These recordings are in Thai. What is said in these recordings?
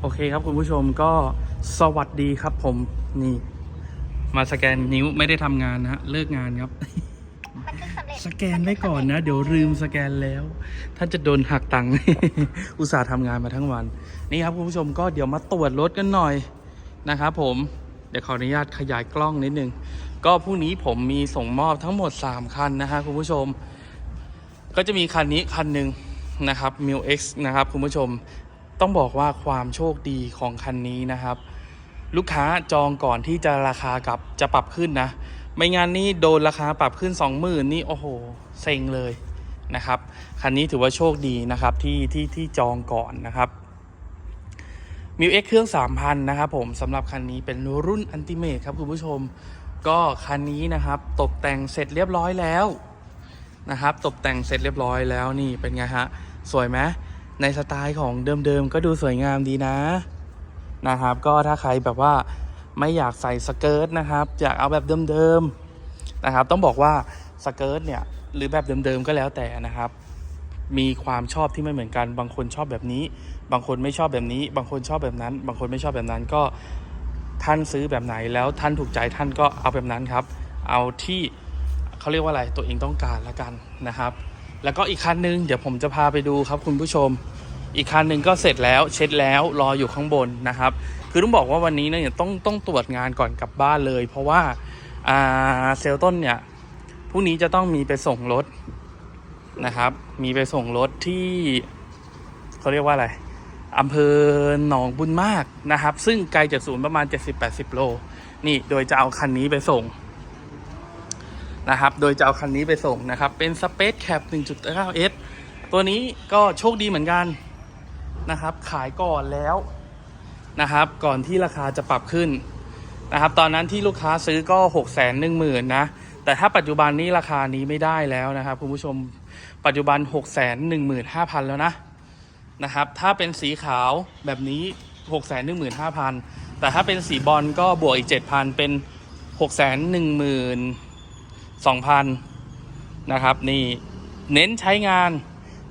โอเคครับคุณผู้ชมก็สวัสดีครับผมนี่ มาสแกนนิ้วไม่ได้ทำงานนะฮะเลิกงานครับ บันทึกสำเร็จสแกนไว้ก่อนนะ เดี๋ยวลืมสแกนแล้วท่านจะโดนหักตังค์ อุตส่าห์ทำงานมาทั้งวัน นี่ครับคุณผู้ชมก็เดี๋ยวมาตรวจรถกันหน่อยนะครับผม เดี๋ยวขออนุญาตขยายกล้องนิดนึง ก็พรุ่งนี้ผมมีส่งมอบทั้งหมด 3 คันนะฮะคุณผู้ชม ก็จะมีคันนี้คันหนึ่งนะครับ m ิ l X นะครับคุณผู้ชม ต้องบอกว่าความโชคดีของคันนี้นะครับ ลูกค้าจองก่อนที่จะราคากับจะปรับขึ้นนะ ไม่งั้นนี่โดนราคาปรับขึ้น 20,000นี่โอ้โหเซ็งเลยนะครับ คันนี้ถือว่าโชคดีนะครับที่ที่ที่จองก่อนนะครับมิวเอ็กเครื่อง 3,000 นะครับผมสำหรับคันนี้เป็นรุ่นอันติเมทครับคุณผู้ชมก็คันนี้นะครับตกแต่งเสร็จเรียบร้อยแล้วนะครับ ตกแต่งเสร็จเรียบร้อยแล้วนี่เป็นไงฮะ สวยไหม ในสไตล์ของเดิมๆ ก็ดูสวยงามดีนะ นะครับ ก็ถ้าใครแบบว่าไม่อยากใส่สเกิร์ตนะครับ อยากเอาแบบเดิมๆนะครับ ต้องบอกว่าสเกิร์ตเนี่ยหรือแบบเดิมๆก็แล้วแต่นะครับ มีความชอบที่ไม่เหมือนกัน บางคนชอบแบบนี้ บางคนไม่ชอบแบบนี้ บางคนชอบแบบนั้น บางคนไม่ชอบแบบนั้นก็ท่านซื้อแบบไหนแล้วท่านถูกใจท่านก็เอาแบบนั้นครับ เอาที่เขาเรียกว่าอะไรตัวเองต้องการละกันนะครับ แล้วก็อีกคันนึงเดี๋ยวผมจะพาไปดูครับคุณผู้ชม อีกคันหนึ่งก็เสร็จแล้วเช็ดแล้วรออยู่ข้างบนนะครับ คือต้องบอกว่าวันนี้เนี่ยต้องต้องตรวจงานก่อนกลับบ้านเลย เพราะว่าเซลลต้นเนี่ยพรุ่งนี้จะต้องมีไปส่งรถนะครับ มีไปส่งรถที่เขาเรียกว่าอะไรอำเภอหนองบุญมากนะครับ ซึ่งไกลจากศูนย์ประมาณ 70-80 โล นี่โดยจะเอาคันนี้ไปส่ง นะครับ โดยจะเอาคันนี้ไปส่งนะครับ เป็น Space Cap 1.9S ตัวนี้ก็โชคดีเหมือนกันนะครับ ขายก่อนแล้วนะครับ ก่อนที่ราคาจะปรับขึ้นนะครับ ตอนนั้นที่ลูกค้าซื้อก็6กแสนหนึ่งหมื่นนะ แต่ถ้าปัจจุบันนี้ราคานี้ไม่ได้แล้วนะครับคุณผู้ชม ปัจจุบัน6กแสนหนึ่งหมื่นห้าพันแล้วนะนะครับ ถ้าเป็นสีขาวแบบนี้6กแสนหนึ่งหมื่นห้าพันแต่ถ้าเป็นสีบอลก็บวกอีกเจ็ดพันเป็น6กแสนห นึ่งหมื่นสองพันนะครับนี่เน้นใช้งาน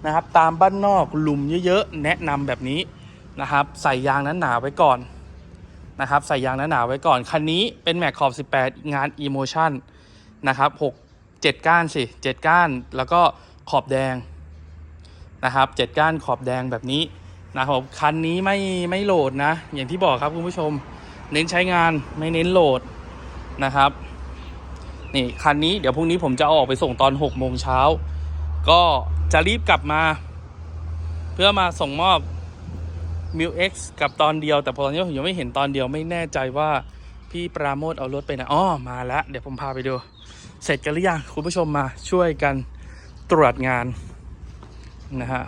นะครับ ตามบ้านนอกหลุมเยอะๆ แนะนำแบบนี้นะครับ ใส่ยางนั้นหนาไว้ก่อนนะครับ ใส่ยางนั้นหนาไว้ก่อน คันนี้เป็นแม็กขอบ 18 งาน Emotion นะครับ6 7 ก้านสิ 7 ก้านแล้วก็ขอบแดงนะครับ 7 ก้านขอบแดงแบบนี้นะครับคันนี้ไม่ไม่โหลดนะ อย่างที่บอกครับคุณผู้ชม เน้นใช้งานไม่เน้นโหลดนะครับ นี่คันนี้เดี๋ยวพรุ่งนี้ผมจะออกไปส่งตอน6โมงเช้า ก็จะรีบกลับมา เพื่อมาส่งมอบ m ิ l X กับตอนเดียว แต่พอตอนนี้ผมยังไม่เห็นตอนเดียวไม่แน่ใจว่าพี่ปราโมทเอารถไปไหนะอ๋อมาแล้ว เดี๋ยวผมพาไปดู เสร็จกันหรือยังคุณผู้ชมมาช่วยกันตรวจงานนะฮะ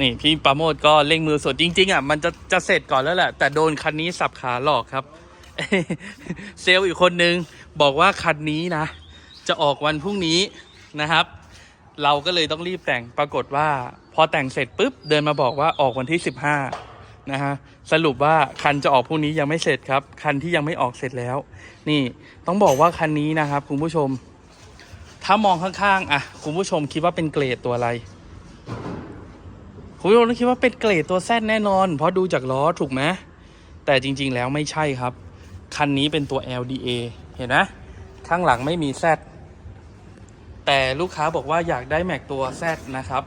นี่พี่ปราโมทก็เร่งมือสดจริง ๆอะมันจะจะเสร็จก่อนแล้วแหละแต่โดนคันนี้สับขาหลอกครับ เซลล์อีกคนนึง บอกว่าคันนี้นะ จะออกวันพรุ่งนี้นะครับ เราก็เลยต้องรีบแต่งปรากฏว่า พอแต่งเสร็จปุ๊บเดินมาบอกว่าออกวันที่ 15นะฮะสรุปว่าคันจะออกพรุ่งนี้ยังไม่เสร็จครับ คันที่ยังไม่ออกเสร็จแล้ว นี่ต้องบอกว่าคันนี้นะครับคุณผู้ชม ถ้ามองข้างๆอะคุณผู้ชมคิดว่าเป็นเกรดตัวอะไรคุณผู้ชมต้องคิดว่าเป็นเกรดตัวแซดแน่นอน เพราะดูจากล้อถูกไหมแต่จริง ๆ แล้วไม่ใช่ครับ คันนี้เป็นตัว LDA เห็นไหมข้างหลังไม่มีแซดแต่ลูกค้าบอกว่าอยากได้แม็กตัว Z นะครับ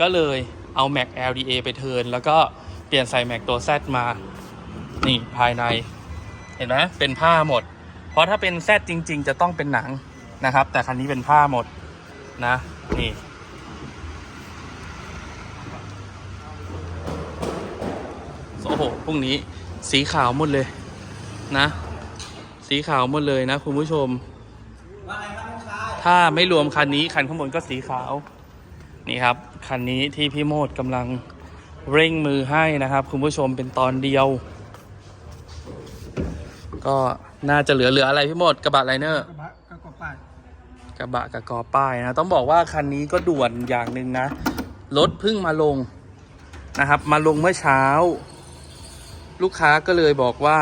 ก็เลยเอา Mac LDA ไปเทินแล้วก็เปลี่ยนใส่ Mac ตัว Z มา นี่ภายใน เห็นไหมเป็นผ้าหมด เพราะถ้าเป็น Z จริง ๆ จะต้องเป็นหนังนะครับ แต่คันนี้เป็นผ้าหมดนะ นี่โอ้โหพรุ่งนี้สีขาวหมดเลยนะ สีขาวหมดเลยนะคุณผู้ชม ถ้าไม่รวมคันนี้คันข้างบนก็สีขาว นี่ครับ คันนี้ที่พี่โมดกำลังเร่งมือให้นะครับ คุณผู้ชมเป็นตอนเดียว ก็น่าจะเหลือเหลืออะไรพี่โมดกระบะไลเนอร์ กระบะกระกอบป้ายกระบะกับกอป้ายนะ ต้องบอกว่าคันนี้ก็ด่วนอย่างหนึ่งนะ รถเพิ่งมาลงนะครับ มาลงเมื่อเช้า ลูกค้าก็เลยบอกว่า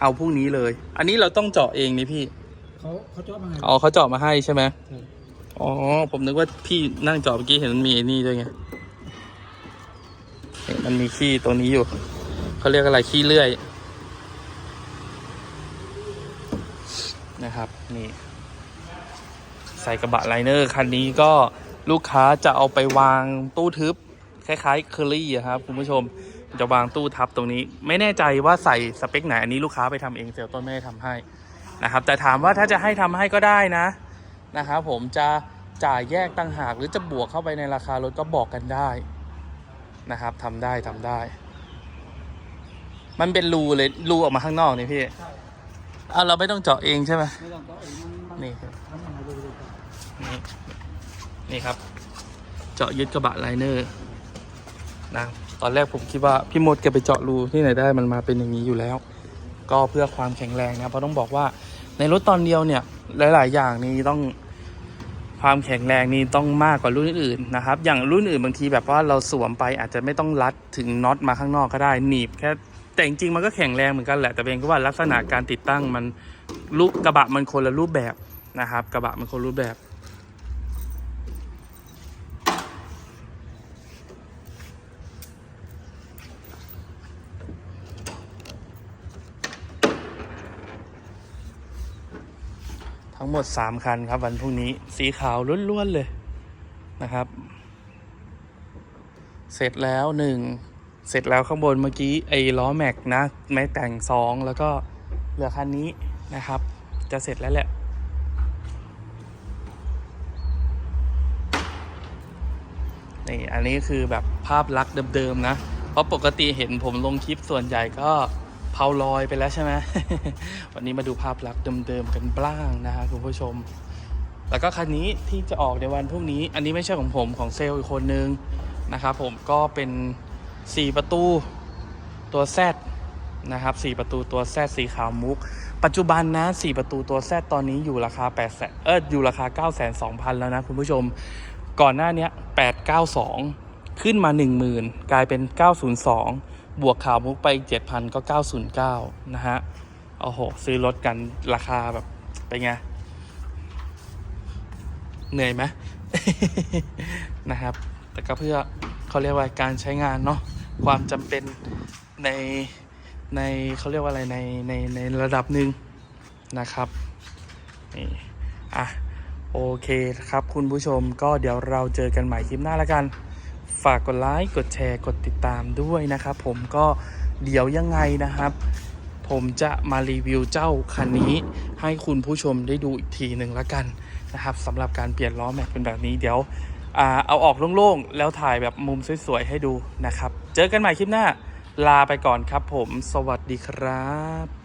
เอาพรุ่งนี้เลย อันนี้เราต้องเจาะเองนี่พี่เขาเขาจอดมาไงอ๋อเขาเจาะมาให้ใช่ไหมใช่อ๋อผมนึกว่าพี่นั่งเจาะเมื่อกี้เห็นมันมีไอ้นี่ด้วยไงเห็นมันมีขี้ตัวนี้อยู่เขาเรียกอะไรขี้เลื่อย นะครับ นี่ ใส่กระบะไลเนอร์คันนี้ก็ลูกค้าจะเอาไปวางตู้ทึบ คล้ายๆเคอรี่อะครับ คุณผู้ชม จะวางตู้ทับตรงนี้ ไม่แน่ใจว่าใส่สเปคไหน อันนี้ลูกค้าไปทำเองเซลล์ต้นไม่ได้ทำให้นะครับ แต่ถามว่าถ้าจะให้ทำให้ก็ได้นะนะครับผมจะจ่ายแยกตั้งหาก หรือจะบวกเข้าไปในราคารถก็บอกกันได้นะครับทำได้ทำได้ มันเป็นรูเลยรูออกมาข้างนอกนี่พี่ใช่เอาเราไม่ต้องเจาะเองใช่ไหมไม่ต้องก็เองมันมันนี่ครับทำยังไงดูดูก่อนนี่นี่ครับ เจาะยึดกระบะไลเนอร์นะ ตอนแรกผมคิดว่าพี่มดแกไปเจาะรูที่ไหนได้มันมาเป็นอย่างนี้อยู่แล้ว ก็เพื่อความแข็งแรงนะเพราะต้องบอกว่าในรถตอนเดียวเนี่ยหลาย ๆ อย่างนี่ต้องความแข็งแรงนี่ต้องมากกว่ารุ่นอื่นนะครับ อย่างรุ่นอื่นบางทีแบบว่าเราสวมไปอาจจะไม่ต้องรัดถึงน็อตมาข้างนอกก็ได้หนีบแค่แต่จริงๆมันก็แข็งแรงเหมือนกันแหละแต่เป็นก็ว่าลักษณะการติดตั้งมันรูปกระบะมันคนละรูปแบบนะครับ กระบะมันคนละรูปแบบ ทั้งหมด 3 คันครับ วันพรุ่งนี้สีขาวล้วนๆเลยนะครับ เสร็จแล้วหนึ่งเสร็จแล้วข้างบนเมื่อกี้ไอ้ล้อแม็กนะไม่แต่งสองแล้วก็เหลือคันนี้นะครับ จะเสร็จแล้วแหละนี่อันนี้คือแบบภาพลักษณ์เดิมๆนะ เพราะปกติเห็นผมลงคลิปส่วนใหญ่ก็ ผาลอยไปแล้วใช่ไหม วันนี้มาดูภาพลักษณ์เดิมๆกันบ้างนะฮะคุณผู้ชม แล้วก็คันนี้ที่จะออกในวันพรุ่งนี้ อันนี้ไม่ใช่ของผมของเซลล์อีกคนนึงนะครับผมก็เป็น 4 ประตูตัว Z นะครับ4ประตูตัว Z สีขาวมุก ปัจจุบันนะ 4 ประตูตัว Z ตอนนี้อยู่ราคา8แสนเอออยู่ราคา 9 2 0 0 0 แล้วนะคุณผู้ชม ก่อนหน้านี้892 ขึ้นมา 10,000 กลายเป็น 902 บวกข่าวมุกไป 7,000 ก็ 909 นะฮะ โอ้โห ซื้อรถกันราคาแบบ เป็นไง เหนื่อยไหมนะครับ แต่ก็เพื่อเขาเรียกว่าการใช้งานเนาะ ความจำเป็นในในเขาเรียกว่าอะไรในในในระดับหนึ่งนะครับนี่อะโอเคครับคุณผู้ชมก็เดี๋ยวเราเจอกันใหม่คลิปหน้าแล้วกัน ฝากกดไลค์กดแชร์กดติดตามด้วยนะครับ ผมก็เดี๋ยวยังไงนะครับ ผมจะมารีวิวเจ้าคันนี้ ให้คุณผู้ชมได้ดูอีกทีหนึ่งล้วกันนะครับสำหรับการเปลี่ยนล้อแม็กเป็นแบบนี้เดี๋ยวอเอาออกโล่งๆ แล้วถ่ายแบบมุมสวยๆ ให้ดูนะครับ เจอกันใหม่คลิปหน้า ลาไปก่อนครับผม สวัสดีครับ